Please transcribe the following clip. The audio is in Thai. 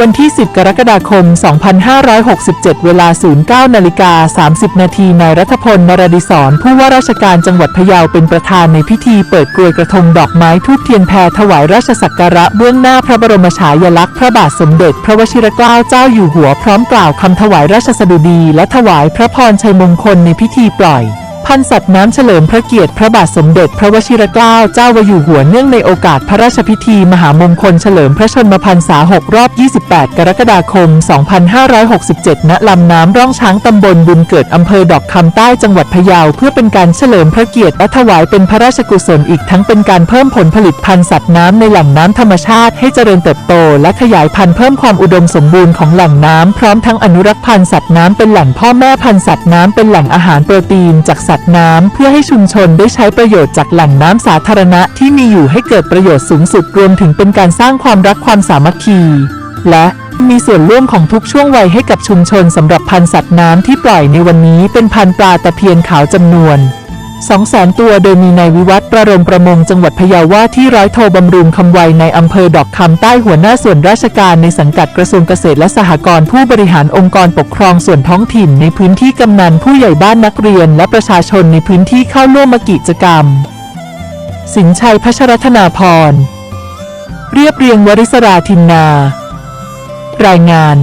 วันที่ 10 กรกฎาคม 2567 เวลา 09นาฬิกา30 นาทีนายรัฐพล นรดิศรผู้ว่าราชการจังหวัดพะเยาเป็นประธานในพิธีเปิดกรวยกระทงดอกไม้ทูบเทียนแพรถวายราชสักการะเบื้องหน้าพระบรมฉายาลักษณ์พระบาทสมเด็จ พระวชิรเกล้าเจ้าอยู่หัวพร้อมกล่าวคำถวายราชสดุดี และถวายพระพรชัยมงคลในพิธีปล่อย พันสัตว์น้ำเฉลิมพระเกียรติพระบาทสมเด็จพระวชิรเกล้าเจ้าวอยู่หัวเนื่องในโอกาสพระราชพิธี มหามงคลเฉลิมพระชนมพรรษา 6 รอบ 28 กรกฎาคม 2567 ณ ลำน้ำร่องช้างตำบลบุญเกิดอำเภอดอกคำใต้จังหวัดพะเยา เพื่อเป็นการเฉลิมพระเกียรติและถวายเป็นพระราชกุศลอีกทั้งเป็นการเพิ่มผลผลิตพันธุ์สัตว์น้ำในแหล่งน้ำธรรมชาติ ให้เจริญเติบโต และขยายพันธุ์เพิ่มความอุดมสมบูรณ์ของแหล่งน้ำพร้อมทั้งอนุรักษ์พันธุ์สัตว์น้ำเป็นแหล่งพ่อแม่พันธุ์สัตว์น้ำเป็นแหล่งอาหารโปรตีนจากสัตว์น้ำเพื่อให้ชุมชนได้ใช้ประโยชน์จากแหล่งน้ำสาธารณะที่มีอยู่ให้เกิดประโยชน์สูงสุดรวมถึงเป็นการสร้างความรักความสามัคคี และมีส่วนร่วมของทุกช่วงวัยให้กับชุมชนสำหรับพันธุ์สัตว์น้ำที่ปล่อยในวันนี้เป็นพันธุ์ปลาตะเพียนขาวจำนวน 2แสนตัวโดยมีนายวิวัฒน์ประรมประมงจังหวัดพะเยาว่าที่ร้อยโทบำรุงคำไวในอำเภอดอกคำใต้หัวหน้าส่วนราชการในสังกัดกระทรวงเกษตรและสหกรณ์ผู้บริหารองค์กรปกครองส่วนท้องถิ่นในพื้นที่กำนันผู้ใหญ่บ้านนักเรียนและประชาชนในพื้นที่เข้าร่วมกิจกรรม สินชัยพัชรธนาพร เรียบเรียงวริศราทินนา รายงาน